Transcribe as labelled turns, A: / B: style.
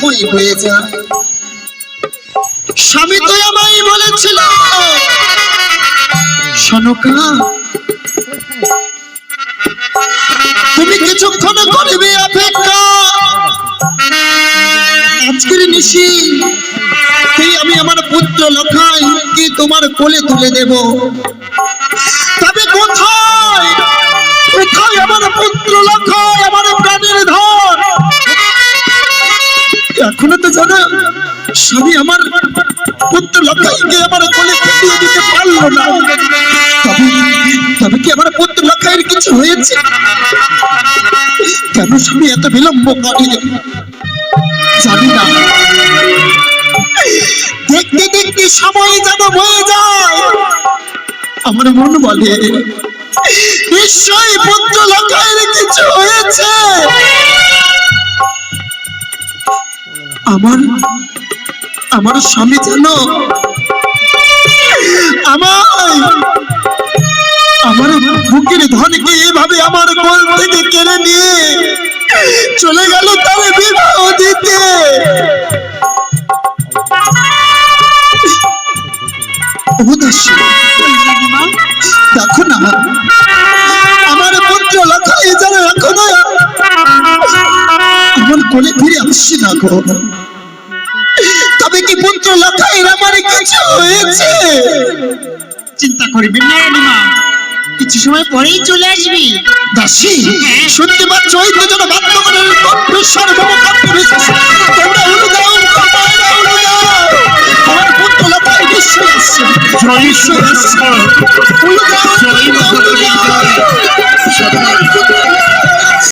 A: সময় হয়ে যায় স্বামী তো আমায় বলেছিল। সনকা তুমি কিছুক্ষণ করবে অপেক্ষা। আজকের নিশি আমি আমার পুত্র লখাই কি তোমার কোলে তুলে দেব। এখনও তো জানা, স্বামী আমার পুত্র লখাইকে আমার কোলে তুলে দিতে পারল না। তবে তবে কি আমার পুত্র লখাইয়ের কিছু হয়েছে? কেন স্বামী এত বিলম্ব করে জানি না। দেখতে দেখতে সময় যেন বয়ে যায়। আমার মন বলে, নিশ্চয়ই পুত্র লখাইয়ের কিছু হয়েছে। আমার আমার স্বামী যেন আমার আমার বুকের ধনকে এভাবে আমার কোল থেকে কেড়ে নিয়ে চলে গেল তার বিবাহ দিতে। দেখো না। আমার কোলে ফিরে আসছে না গো। তবে কি পুত্র লখাইয়ের আমার কিছু হয়েছে?
B: চিন্তা করবেন না রানীমা কিছু সময় পরেই চলে আসবি।
A: দাসী শুনতে পাচ্ছ ওই দুজন বাধ্য করে কণ্ঠস্বর মমকান্ত বিশেষ তোমরা যাও মায়েরা উড়ে যাও। আমার পুত্র লতায় নিশ্চয় আসছে। জয় নিশ্চয় আসছে। উড়ে